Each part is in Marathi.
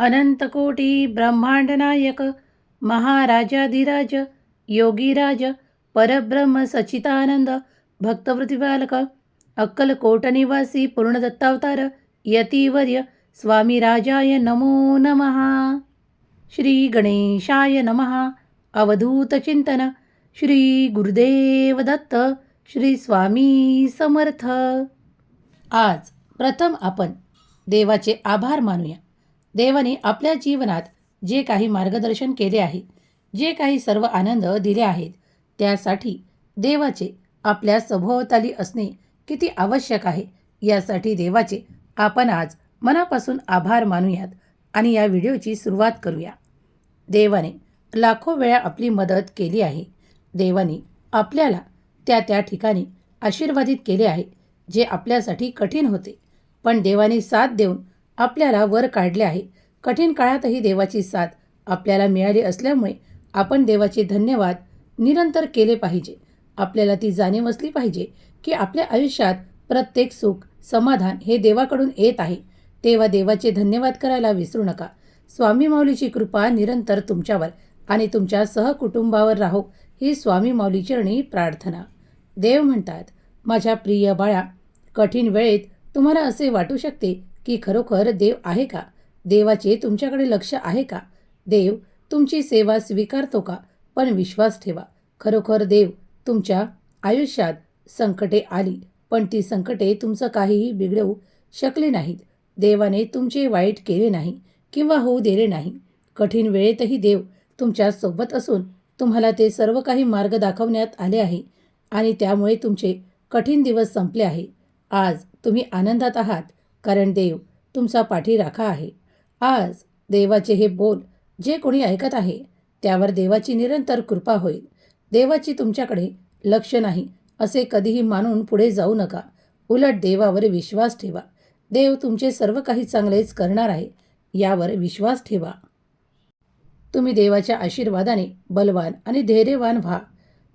अनंतकोटी ब्रह्मांडनायक महाराजाधिराज योगीराज परब्रह्म सचितानंद भक्तवृत्तीपालक अक्कलकोट निवासी पूर्णदत्तावतार यतीवर्य स्वामी राजाय नमो नमः। श्री गणेशाय नमः। अवधूत चिंतन। श्री गुरुदेव दत्त। श्री स्वामी समर्थ। आज प्रथम आपण देवाचे आभार मानूया। देवाने आपल्या जीवनात जे काही मार्गदर्शन केले आहे जे काही सर्व आनंद दिले आहेत त्यासाठी देवाचे आपल्या सभोवताली असणे किती आवश्यक आहे यासाठी देवाचे आपण आज मनापासून आभार मानूयात आणि या व्हिडिओची सुरुवात करूया. देवाने लाखो वेळा आपली मदत केली आहे. देवाने आपल्याला त्या त्या ठिकाणी आशीर्वादित केले आहे जे आपल्यासाठी कठीण होते. पण देवाने साथ देऊन आपल्याला वर काढले आहे. कठीण काळातही देवाची साथ आपल्याला मिळाली असल्यामुळे आपण देवाचे धन्यवाद निरंतर केले पाहिजे. आपल्याला ती जाणीव असली पाहिजे की आपल्या आयुष्यात प्रत्येक सुख समाधान हे देवाकडून येत आहे. तेव्हा देवाचे धन्यवाद करायला विसरू नका. स्वामी माऊलीची कृपा निरंतर तुमच्यावर आणि तुमच्या सहकुटुंबावर राहो ही स्वामी माऊली चरणी प्रार्थना. देव म्हणतात माझ्या प्रिय बाळा कठीण वेळेत तुम्हाला असे वाटू शकते की खरोखर देव आहे का? देवाचे तुमच्याकडे लक्ष आहे का? देव तुमची सेवा स्वीकारतो का? पण विश्वास ठेवा. खरोखर देव तुमच्या आयुष्यात संकटे आली पण ती संकटे तुमचं काहीही बिघडवू शकली नाहीत. देवाने तुमचे वाईट केले नाही किंवा होऊ दिले नाही. कठीण वेळेतही देव तुमच्यासोबत असून तुम्हाला ते सर्व काही मार्ग दाखवण्यात आले आहे आणि त्यामुळे तुमचे कठीण दिवस संपले आहे. आज तुम्ही आनंदात आहात. कारण देव तुमचा पाठीराखा आहे. आज देवाचे हे बोल जे कोणी ऐकत आहे त्यावर देवाची निरंतर कृपा होईल. देवाची तुमच्याकडे लक्ष नाही असे कधीही मानून पुढे जाऊ नका. उलट देवावर विश्वास ठेवा. देव तुमचे सर्व काही चांगलेच करणार आहे यावर विश्वास ठेवा. तुम्ही देवाच्या आशीर्वादाने बलवान आणि धैर्यवान व्हा.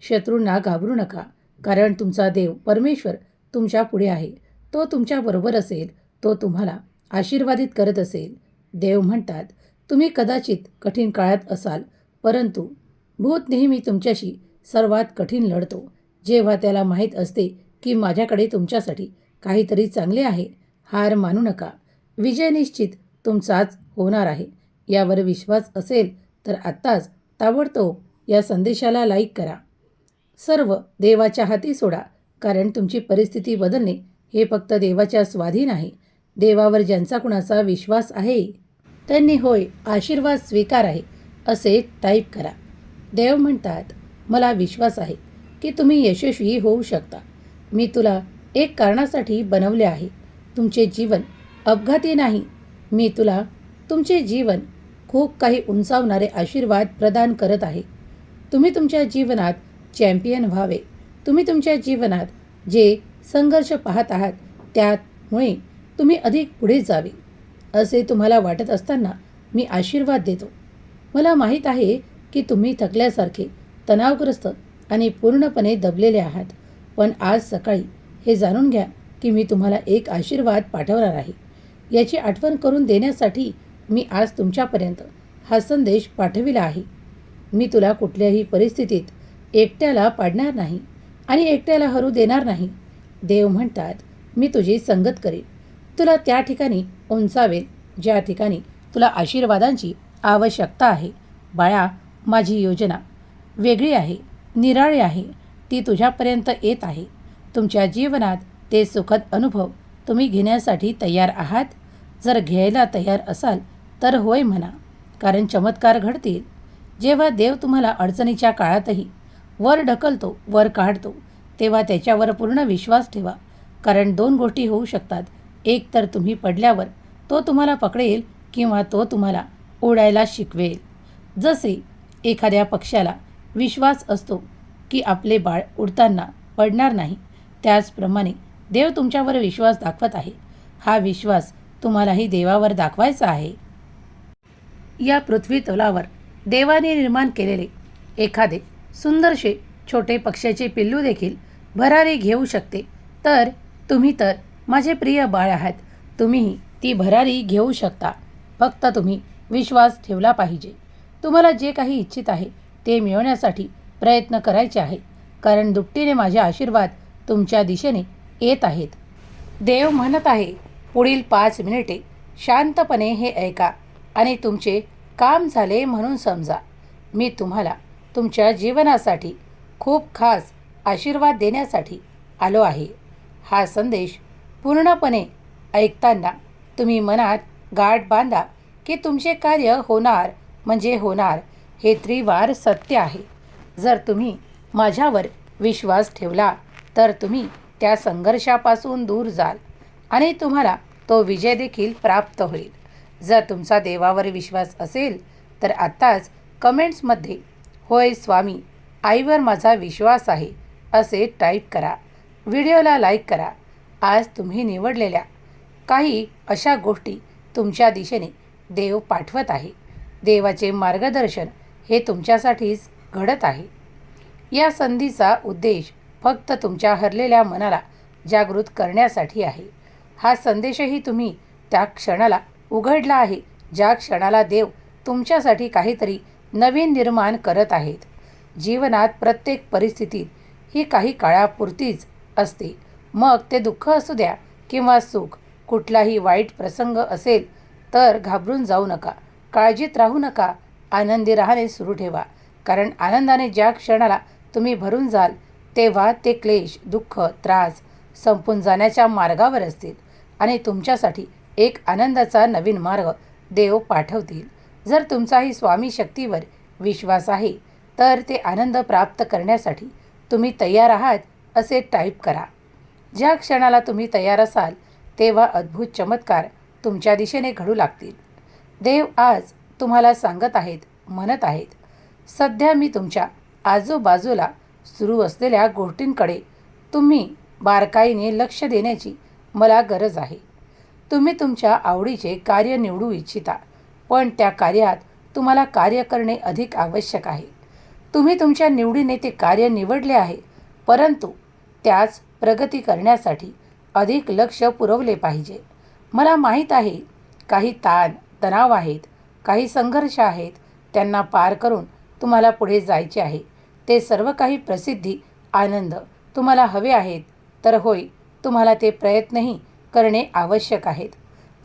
शत्रूंना घाबरू नका कारण तुमचा देव परमेश्वर तुमच्यापुढे आहे. तो तुमच्याबरोबर असेल तो तुम्हाला आशीर्वादित करत असेल. देव म्हणतात तुम्ही कदाचित कठीण काळात असाल परंतु भूत नेहमी तुमच्याशी सर्वात कठीण लढतो. जेव्हा त्याला माहीत असते की माझ्याकडे तुमच्यासाठी काहीतरी चांगले आहे हार मानू नका. विजय निश्चित तुमचाच होणार आहे. यावर विश्वास असेल तर आत्ताच ताबडतोब या संदेशाला लाईक करा. सर्व देवाच्या हाती सोडा कारण तुमची परिस्थिती बदलणे हे फक्त देवाच्या स्वाधीन आहे. देवावर ज्यांचा कुणाचा विश्वास आहे त्यांनी होय आशीर्वाद स्वीकार आहे असे टाईप करा. देव म्हणतात मला विश्वास आहे की तुम्ही यशस्वी होऊ शकता. मी तुला एक कारणासाठी बनवले आहे. तुमचे जीवन अपघाती नाही. मी तुला तुमचे जीवन खूप काही उंचावणारे आशीर्वाद प्रदान करत आहे. तुम्ही तुमच्या जीवनात चॅम्पियन व्हावे. तुम्ही तुमच्या जीवनात जे संघर्ष पाहत आहात त्यामुळे तुम्ही अधिक पुढे जावे असे तुम्हाला वाटत असताना मी आशीर्वाद देतो. मला माहीत आहे की तुम्ही थकल्यासारखे तणावग्रस्त आणि पूर्णपणे दबलेले आहात पण आज सकाळी हे जाणून घ्या की मी तुम्हाला एक आशीर्वाद पाठवणार आहे. याची आठवण करून देण्यासाठी मी आज तुमच्यापर्यंत हा संदेश पाठविला आहे. मी तुला कुठल्याही परिस्थितीत एकट्याला पाडणार नाही आणि एकट्याला हरू देणार नाही. देव म्हणतात मी तुझी संगत करेन. तुला त्या ठिकाणी उंचावेल ज्या ठिकाणी तुला आशीर्वादांची आवश्यकता आहे. बाळा माझी योजना वेगळी आहे निराळी आहे ती तुझ्यापर्यंत येत आहे. तुमच्या जीवनात ते सुखद अनुभव तुम्ही घेण्यासाठी तयार आहात. जर घ्यायला तयार असाल तर होय म्हणा कारण चमत्कार घडतील. जेव्हा देव तुम्हाला अडचणीच्या काळातही वर ढकलतो वर काढतो तेव्हा त्याच्यावर पूर्ण विश्वास ठेवा कारण दोन गोष्टी होऊ शकतात. एक तर तुम्ही पडल्यावर तो तुम्हाला पकडेल किंवा तो तुम्हाला उडायला शिकवेल. जसे एखाद्या पक्ष्याला विश्वास असतो की आपले बाळ उडताना पडणार नाही त्याचप्रमाणे देव तुमच्यावर विश्वास दाखवत आहे. हा विश्वास तुम्हालाही देवावर दाखवायचा आहे. या पृथ्वी तलावर देवाने निर्माण केलेले एखादे सुंदरसे छोटे पक्ष्याचे पिल्लू देखील भरारी घेऊ शकते. तर तुम्ही तर माझे प्रिय बाळ आहात तुम्ही ती भरारी घेऊ शकता. फक्त तुम्ही विश्वास ठेवला पाहिजे. तुम्हाला जे काही इच्छित आहे ते मिळवण्यासाठी प्रयत्न करायचे आहे कारण दुपटीने माझे आशीर्वाद तुमच्या दिशेने येत आहेत. देव म्हणत आहे पुढील पाच मिनिटे शांतपणे हे ऐका आणि तुमचे काम झाले म्हणून समजा. मी तुम्हाला तुमच्या जीवनासाठी खूप खास आशीर्वाद देण्यासाठी आलो आहे. हा संदेश पूर्णपणे ऐकताना तुम्ही मनात गाठ बांधा की तुमचे कार्य होणार म्हणजे होणार हे त्रिवार सत्य आहे. जर तुम्ही माझ्यावर विश्वास ठेवला तर तुम्ही त्या संघर्षापासून दूर जाल आणि तुम्हाला तो विजय देखील प्राप्त होईल. जर तुमचा देवावर विश्वास असेल तर आत्ताच कमेंट्समध्ये होय स्वामी आईवर माझा विश्वास आहे असे टाईप करा. व्हिडिओला लाईक करा. आज तुम्ही निवडलेल्या काही अशा गोष्टी तुमच्या दिशेने देव पाठवत आहे. देवाचे मार्गदर्शन हे तुमच्यासाठीच घडत आहे. या संधीचा उद्देश फक्त तुमच्या हरलेल्या मनाला जागृत करण्यासाठी आहे. हा संदेशही तुम्ही त्या क्षणाला उघडला आहे ज्या क्षणाला देव तुमच्यासाठी काहीतरी नवीन निर्माण करत आहेत. जीवनात प्रत्येक परिस्थितीत ही काही काळापुरतीच असते. मग ते दुःख असू द्या किंवा सुख कुठलाही वाईट प्रसंग असेल तर घाबरून जाऊ नका काळजीत राहू नका आनंदी राहणे सुरू ठेवा. कारण आनंदाने ज्या क्षणाला तुम्ही भरून जाल तेव्हा ते क्लेश दुःख त्रास संपून जाण्याच्या मार्गावर असतील आणि तुमच्यासाठी एक आनंदाचा नवीन मार्ग देव पाठवतील. जर तुमचाही स्वामी शक्तीवर विश्वास आहे तर ते आनंद प्राप्त करण्यासाठी तुम्ही तयार आहात असे टाईप करा. ज्या क्षणाला तुम्ही तयार असाल तेव्हा अद्भुत चमत्कार तुमच्या दिशेने घडू लागतील. देव आज तुम्हाला सांगत आहेत म्हणत आहेत. सध्या मी तुमच्या आजूबाजूला सुरू असलेल्या गोष्टींकडे तुम्ही बारकाईने लक्ष देण्याची मला गरज आहे. तुम्ही तुमच्या आवडीचे कार्य निवडू इच्छिता पण त्या कार्यात तुम्हाला कार्य करणे अधिक आवश्यक आहे. तुम्ही तुमच्या निवडीने ते कार्य निवडले आहे परंतु त्याच प्रगती करण्यासाठी अधिक लक्ष पुरवले पाहिजे. मला माहीत आहे काही ताण तणाव आहेत काही संघर्ष आहेत त्यांना पार करून तुम्हाला पुढे जायचे आहे. ते सर्व काही प्रसिद्धी आनंद तुम्हाला हवे आहेत. तर होय तुम्हाला ते प्रयत्नही करणे आवश्यक आहेत.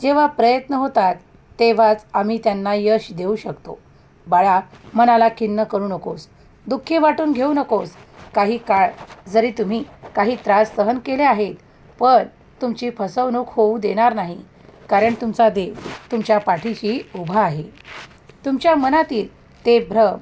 जेव्हा प्रयत्न होतात तेव्हाच आम्ही त्यांना यश देऊ शकतो. बाळा मनाला खिन्न करू नकोस. दुःखी वाटून घेऊ नकोस. काही काळ जरी तुम्ही काही त्रास सहन केले आहेत पण तुमची फसवणूक होऊ देणार नाही कारण तुमचा देव तुमच्या पाठीशी उभा आहे. तुमच्या मनातील ते भ्रम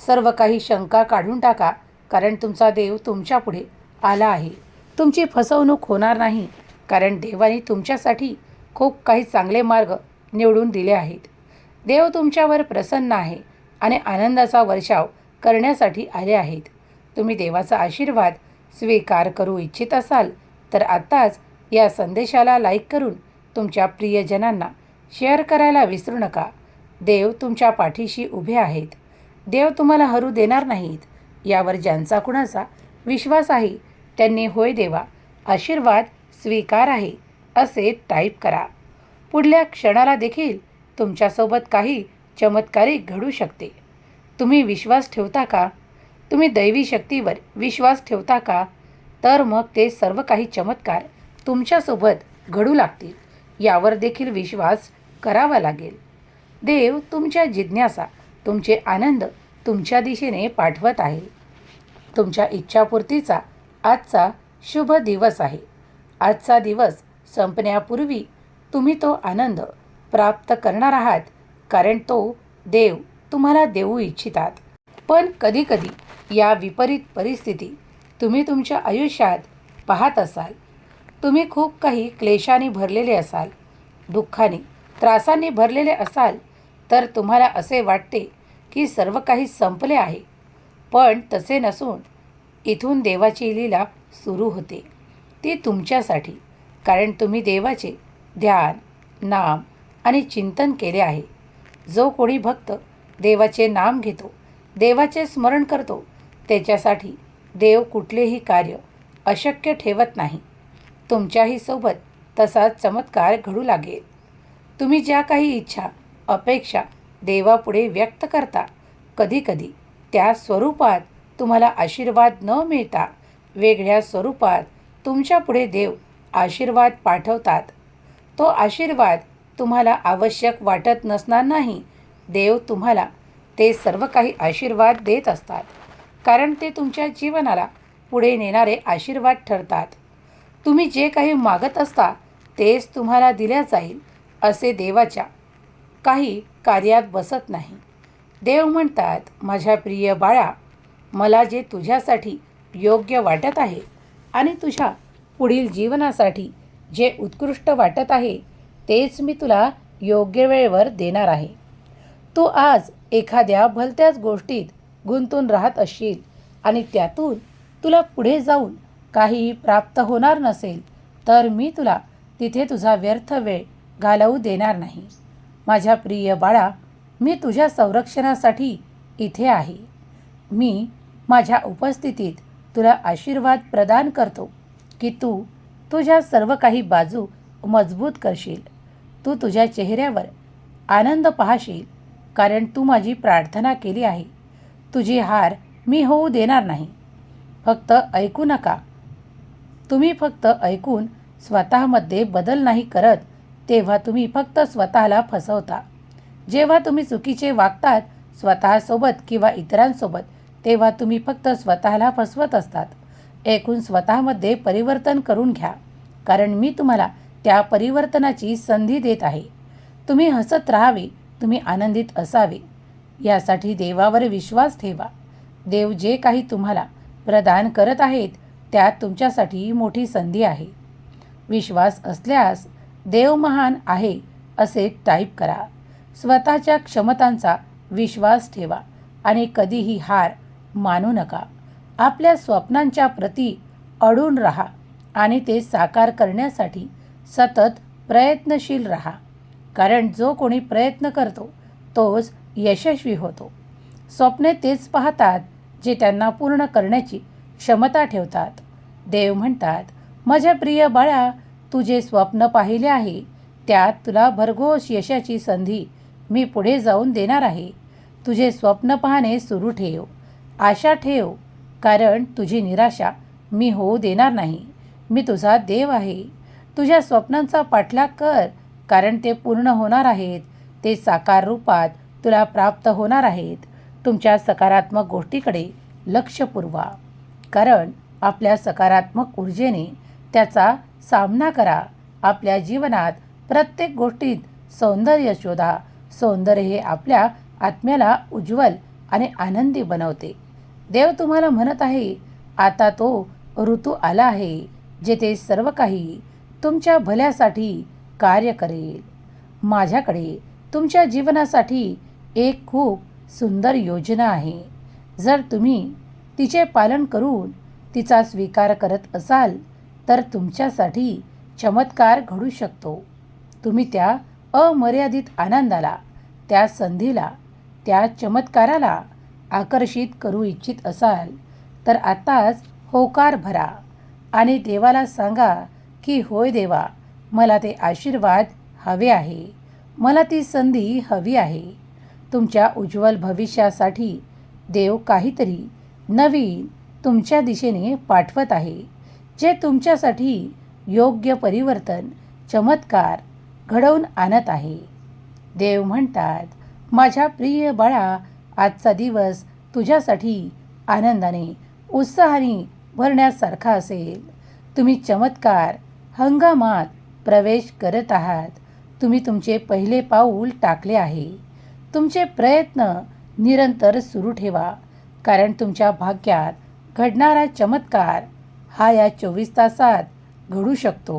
सर्व काही शंका काढून टाका कारण तुमचा देव तुमच्यापुढे आला आहे. तुमची फसवणूक होणार नाही कारण देवाने तुमच्यासाठी खूप काही चांगले मार्ग निवडून दिले आहेत. देव तुमच्यावर प्रसन्न आहे आणि आनंदाचा वर्षाव करण्यासाठी आले आहेत. तुम्ही देवाचा आशीर्वाद स्वीकार करू इच्छित असाल तर आत्ताच या संदेशाला लाईक करून तुमच्या प्रियजनांना शेअर करायला विसरू नका. देव तुमच्या पाठीशी उभे आहेत. देव तुम्हाला हरू देणार नाहीत. यावर ज्यांचा कुणाचा विश्वास आहे त्यांनी होय देवा आशीर्वाद स्वीकार आहे असे टाईप करा. पुढल्या क्षणाला देखील तुमच्यासोबत काही चमत्कारिक घडू शकते. तुम्ही विश्वास ठेवता का? तुम्ही दैवी शक्तीवर विश्वास ठेवता का? तर मग ते सर्व काही चमत्कार तुमच्यासोबत घडू लागतील. यावर देखील विश्वास करावा लागेल. देव तुमच्या जिज्ञासा तुमचे आनंद तुमच्या दिशेने पाठवत आहे. तुमच्या इच्छापूर्तीचा आजचा शुभ दिवस आहे. आजचा दिवस संपण्यापूर्वी तुम्ही तो आनंद प्राप्त करणार आहात कारण तो देव तुम्हाला देऊ इच्छितात. पण कधीकधी या विपरीत परिस्थिती तुम्ही तुमच्या आयुष्यात पाहत असाल. तुम्ही खूप काही क्लेशाने भरलेले असाल दुःखाने त्रासांनी भरलेले असाल तर तुम्हाला असे वाटते की सर्व काही संपले आहे. पण तसे नसून इथून देवाची लीला सुरू होते. ती तुमच्यासाठी कारण तुम्ही देवाचे ध्यान नाम आणि चिंतन केले आहे. जो कोणी भक्त देवाचे नाम घेतो देवाचे स्मरण करतो त्याच्यासाठी देव कुठलेही कार्य अशक्य ठेवत नाही. तुमच्याही सोबत तसाच चमत्कार घडू लागेल. तुम्ही ज्या काही इच्छा अपेक्षा देवापुढे व्यक्त करता कधीकधी त्या स्वरूपात तुम्हाला आशीर्वाद न मिळता वेगळ्या स्वरूपात तुमच्यापुढे देव आशीर्वाद पाठवतात. तो आशीर्वाद तुम्हाला आवश्यक वाटत नसणार नाही. देव तुम्हाला ते सर्व काही आशीर्वाद देत असतात. कारण ते तुमच्या जीवनाला पुढे नेणारे आशीर्वाद ठरतात. तुम्ही जे काही मागत असता तेच तुम्हाला दिल्या जाईल असे देवाच्या काही कार्यात बसत नाही. देव म्हणतात माझ्या प्रिय बाळा मला जे तुझ्यासाठी योग्य वाटत आहे आणि तुझ्या पुढील जीवनासाठी जे उत्कृष्ट वाटत आहे तेच मी तुला योग्य वेळेवर देणार आहे. तू आज एखाद्या भलत्याच गोष्टीत गुंतून राहत असशील आणि त्यातून तुला पुढे जाऊन काही प्राप्त होणार नसेल तर मी तुला तिथे तुझा व्यर्थ वेळ घालवू देणार नाही. माझ्या प्रिय बाळा मी तुझ्या संरक्षणासाठी इथे आहे. मी माझ्या उपस्थितीत तुला आशीर्वाद प्रदान करतो की तू तुझ्या सर्व काही बाजू मजबूत करशील. तू तुझ्या चेहऱ्यावर आनंद पाहशील कारण तू माझी प्रार्थना केली आहे. तुझी हार मी होऊ देणार नाही. फक्त ऐकू नका. तुम्ही फक्त ऐकून स्वतःमध्ये बदल नाही करत तेव्हा तुम्ही फक्त स्वतःला फसवता. जेव्हा तुम्ही चुकीचे वागतात स्वतःसोबत किंवा इतरांसोबत तेव्हा तुम्ही फक्त स्वतःला फसवत असतात. ऐकून स्वतःमध्ये परिवर्तन करून घ्या. कारण मी तुम्हाला त्या परिवर्तनाची संधी देत आहे. तुम्ही हसत राहावे तुम्ही आनंदित असावे. यासाठी देवावर विश्वास ठेवा. देव जे काही तुम्हाला प्रदान करत आहेत त्यात तुमच्यासाठी मोठी संधी आहे. विश्वास असल्यास देव महान आहे असे टाईप करा. स्वतःच्या क्षमतांचा विश्वास ठेवा आणि कधीही हार मानू नका. आपल्या स्वप्नांच्या प्रती अडून राहा आणि ते साकार करण्यासाठी सतत प्रयत्नशील राहा. कारण जो कोणी प्रयत्न करतो तोच यशस्वी होतो. स्वप्ने तेच पाहतात जे त्यांना पूर्ण करण्याची क्षमता ठेवतात. देव म्हणतात माझ्या प्रिय बाळा तू जे स्वप्न पाहिले आहे. त्यात तुला भरघोस यशाची संधी मी पुढे जाऊन देणार आहे. तुझे स्वप्न पाहणे सुरू ठेव. आशा ठेव कारण तुझी निराशा मी होऊ देणार नाही. मी तुझा देव आहे. तुझ्या स्वप्नांचा पाठलाग कर कारण ते पूर्ण होणार आहेत. ते साकार रूपात तुला प्राप्त होणार आहेत. तुमच्या सकारात्मक गोष्टीकडे लक्ष पुरवा. कारण आपल्या सकारात्मक ऊर्जेने त्याचा सामना करा. आपल्या जीवनात प्रत्येक गोष्टीत सौंदर्य शोधा. सौंदर्य हे आपल्या आत्म्याला उज्ज्वल आणि आनंदी बनवते. देव तुम्हाला म्हणत आहे आता तो ऋतू आला आहे जेथे सर्व काही तुमच्या भल्यासाठी कार्य करेल. माझ्याकडे तुमच्या जीवनासाठी एक खूप सुंदर योजना आहे. जर तुम्ही तिचे पालन करून तिचा स्वीकार करत असाल तर तुमच्यासाठी चमत्कार घडू शकतो. तुम्ही त्या अमर्यादित आनंदाला त्या संधीला त्या चमत्काराला आकर्षित करू इच्छित असाल तर आत्ताच होकार भरा आणि देवाला सांगा की होय देवा मला ते आशीर्वाद हवे आहे. मला ती संधी हवी आहे. तुमच्या उज्ज्वल भविष्यासाठी देव काहीतरी नवीन तुमच्या दिशेने पाठवत आहे जे तुमच्यासाठी योग्य परिवर्तन चमत्कार घडवून आणत आहे. देव म्हणतात माझ्या प्रिय बाळा आजचा दिवस तुझ्यासाठी आनंदाने उत्साहाने भरण्यासारखा असेल. तुम्ही चमत्कार हंगामात प्रवेश करत आहात. तुम्ही तुमचे पहिले पाऊल टाकले आहे. तुमचे प्रयत्न निरंतर सुरू ठेवा कारण तुमच्या भाग्यात घडणारा चमत्कार हा या चोवीस तासात घडू शकतो.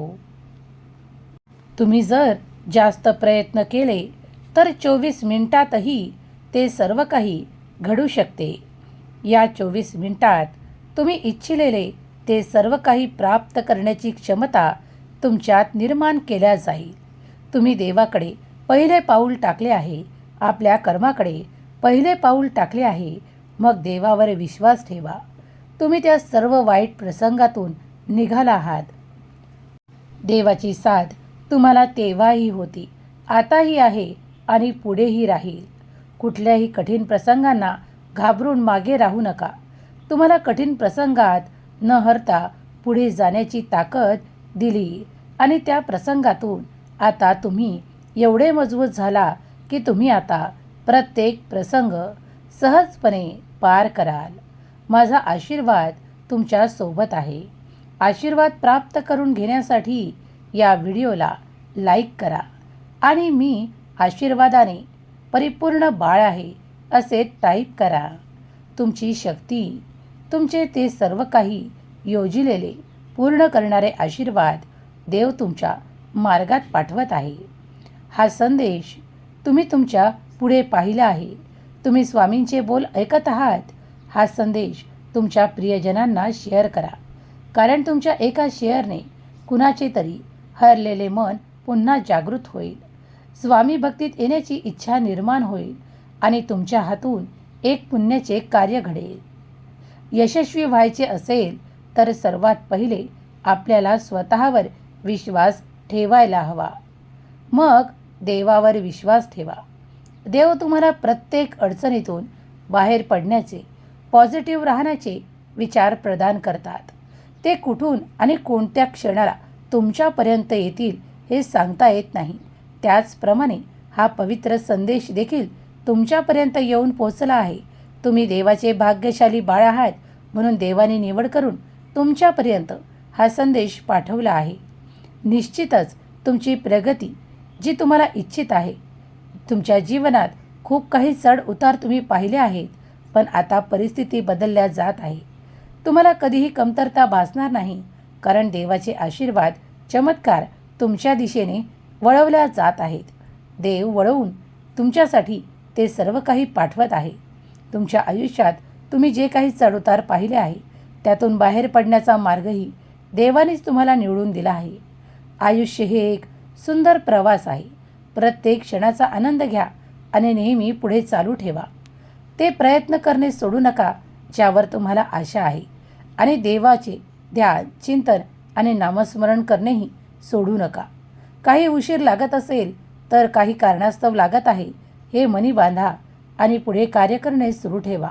तुम्ही जर जास्त प्रयत्न केले तर चोवीस मिनिटातही ते सर्व काही घडू शकते. या चोवीस मिनिटात तुम्ही इच्छिलेले ते सर्व काही प्राप्त करण्याची क्षमता तुमच्यात निर्माण केल्या जाईल. तुम्ही देवाकडे पहिले पाऊल टाकले आहे आपल्या कर्माकडे पहिले पाऊल टाकले आहे. मग देवावर विश्वास ठेवा. तुम्ही त्या सर्व वाईट प्रसंगातून निघाला आहात. देवाची साथ तुम्हाला तेव्हाही होती. आताही आहे आणि पुढेही राहील. कुठल्याही कठीण प्रसंगांना घाबरून मागे राहू नका. तुम्हाला कठीण प्रसंगात न हरता पुढे जाण्याची ताकद दिली आणि त्या प्रसंगातून आता तुम्ही एवढे मजबूत झाला की तुम्ही आता प्रत्येक प्रसंग सहजपणे पार कराल. माझा आशीर्वाद तुमच्यासोबत आहे. आशीर्वाद प्राप्त करून घेण्यासाठी या व्हिडिओला लाईक करा आणि मी आशीर्वादाने परिपूर्ण बाळ आहे असे टाईप करा. तुमची शक्ती तुमचे ते सर्व काही योजिलेले पूर्ण करणारे आशीर्वाद देव तुमच्या मार्गात पाठवत आहे. हा संदेश तुम्ही तुमच्यापुढे पाहिला आहे. तुम्ही स्वामींचे बोल ऐकत आहात. हा संदेश तुमच्या प्रियजनांना शेअर करा. कारण तुमच्या एका शेअरने कुणाचे तरी हरलेले मन पुन्हा जागृत होईल. स्वामी भक्तीत येण्याची इच्छा निर्माण होईल आणि तुमच्या हातून एक पुण्याचे कार्य घडेल. यशस्वी व्हायचे असेल तर सर्वात पहिले आपल्याला स्वतःवर विश्वास ठेवायला हवा. मग देवावर विश्वास ठेवा. देव तुम्हाला प्रत्येक अडचणीतून बाहेर पडण्याचे पॉझिटिव्ह राहण्याचे विचार प्रदान करतात. ते कुठून आणि कोणत्या क्षणाला तुमच्यापर्यंत येतील हे सांगता येत नाही. त्याचप्रमाणे हा पवित्र संदेश देखील तुमच्यापर्यंत येऊन पोचला आहे. तुम्ही देवाचे भाग्यशाली बाळ आहात म्हणून देवाने निवड करून तुमच्यापर्यंत हा संदेश पाठवला आहे. निश्चितच तुमची प्रगती जी तुम्हाला इच्छित आहे. तुमच्या जीवनात खूप काही चढ उतार तुम्ही पाहिले आहेत पण आता परिस्थिती बदलल्या जात आहे. तुम्हाला कधीही कमतरता भासणार नाही कारण देवाचे आशीर्वाद चमत्कार तुमच्या दिशेने वळवल्या जात आहेत. देव वळवून तुमच्यासाठी ते सर्व काही पाठवत आहे. तुमच्या आयुष्यात तुम्ही जे काही चढउतार पाहिले आहे त्यातून बाहेर पडण्याचा मार्गही देवानेच तुम्हाला निवडून दिला आहे. आयुष्य हे एक सुंदर प्रवास आहे. प्रत्येक क्षणाचा आनंद घ्या आणि नेहमी पुढे चालू ठेवा. ते प्रयत्न करणे सोडू नका ज्यावर तुम्हाला आशा आहे. आणि देवाचे ध्यान चिंतन आणि नामस्मरण करणेही सोडू नका. काही उशीर लागत असेल तर काही कारणास्तव लागत आहे हे मनी बांधा आणि पुढे कार्य करणे सुरू ठेवा.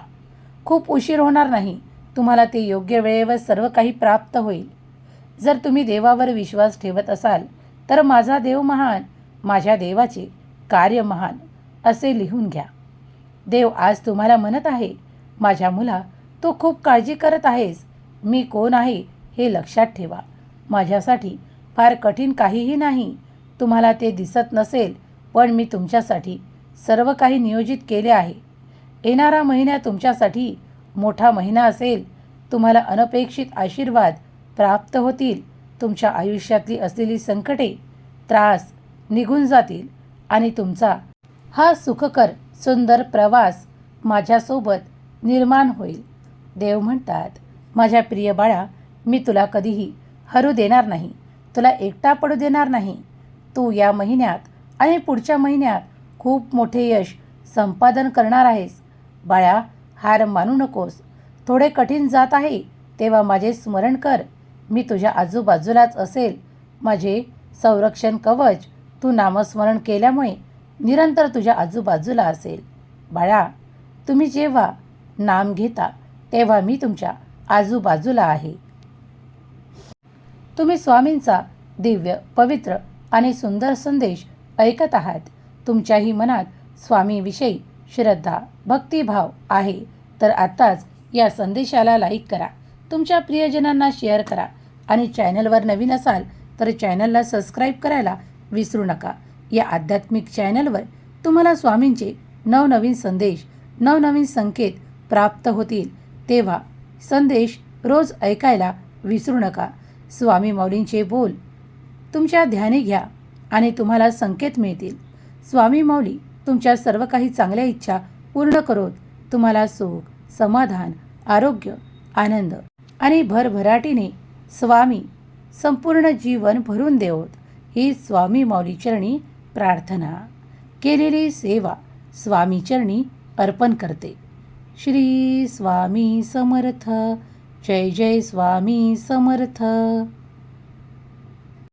खूप उशीर होणार नाही तुम्हाला ते योग्य वेळेवर सर्व काही प्राप्त होईल. जर तुम्ही देवावर विश्वास ठेवत असाल तर माझा देव महान माझ्या देवाचे कार्य महान असे लिहून घ्या. देव आज तुम्हाला म्हणत आहे माझ्या मुला तू खूप काळजी करत आहेस. मी कोण आहे हे लक्षात ठेवा. माझ्यासाठी फार कठीण काहीही नाही. तुम्हाला ते दिसत नसेल पण मी तुमच्यासाठी सर्व काही नियोजित केले आहे. येणारा महिना तुमच्यासाठी मोठा महिना असेल. तुम्हाला अनपेक्षित आशीर्वाद प्राप्त होतील. तुमच्या आयुष्यातली असलेली संकटे त्रास निघून जातील आणि तुमचा हा सुखकर सुंदर प्रवास माझ्यासोबत निर्माण होईल. देव म्हणतात माझ्या प्रिय बाळा मी तुला कधीही हरू देणार नाही. तुला एकटा पडू देणार नाही. तू या महिन्यात आणि पुढच्या महिन्यात खूप मोठे यश संपादन करणार आहेस. बाळा हार मानू नकोस. थोडे कठीण जात आहे तेव्हा माझे स्मरण कर. मी तुझ्या आजूबाजूलाच असेल. माझे संरक्षण कवच तू नामस्मरण केल्यामुळे निरंतर तुझ्या आजूबाजूला असेल. बाळा तुम्ही जेव्हा नाम घेता तेव्हा मी तुमच्या आजूबाजूला आहे. तुम्ही स्वामींचा दिव्य पवित्र आणि सुंदर संदेश ऐकत आहात. तुमच्याही मनात स्वामीविषयी श्रद्धा भक्तिभाव आहे. तर आत्ताच या संदेशाला लाईक करा. तुमच्या प्रियजनांना शेअर करा. आणि चॅनलवर नवीन असाल तर चॅनलला सबस्क्राईब करायला विसरू नका. या आध्यात्मिक चॅनलवर तुम्हाला स्वामींचे नवनवीन संदेश नवनवीन संकेत प्राप्त होतील. तेव्हा संदेश रोज ऐकायला विसरू नका. स्वामी मौलींचे बोल तुमच्या ध्यानी घ्या आणि तुम्हाला संकेत मिळतील. स्वामी मौली तुमच्या सर्व काही चांगल्या इच्छा पूर्ण करोत. तुम्हाला सुख समाधान आरोग्य आनंद आणि भरभराटीने स्वामी संपूर्ण जीवन भरून देवत. ही स्वामी माऊली चरणी प्रार्थना. केलेली सेवा स्वामी चरणी अर्पण करते. श्री स्वामी समर्थ. जय जय स्वामी समर्थ.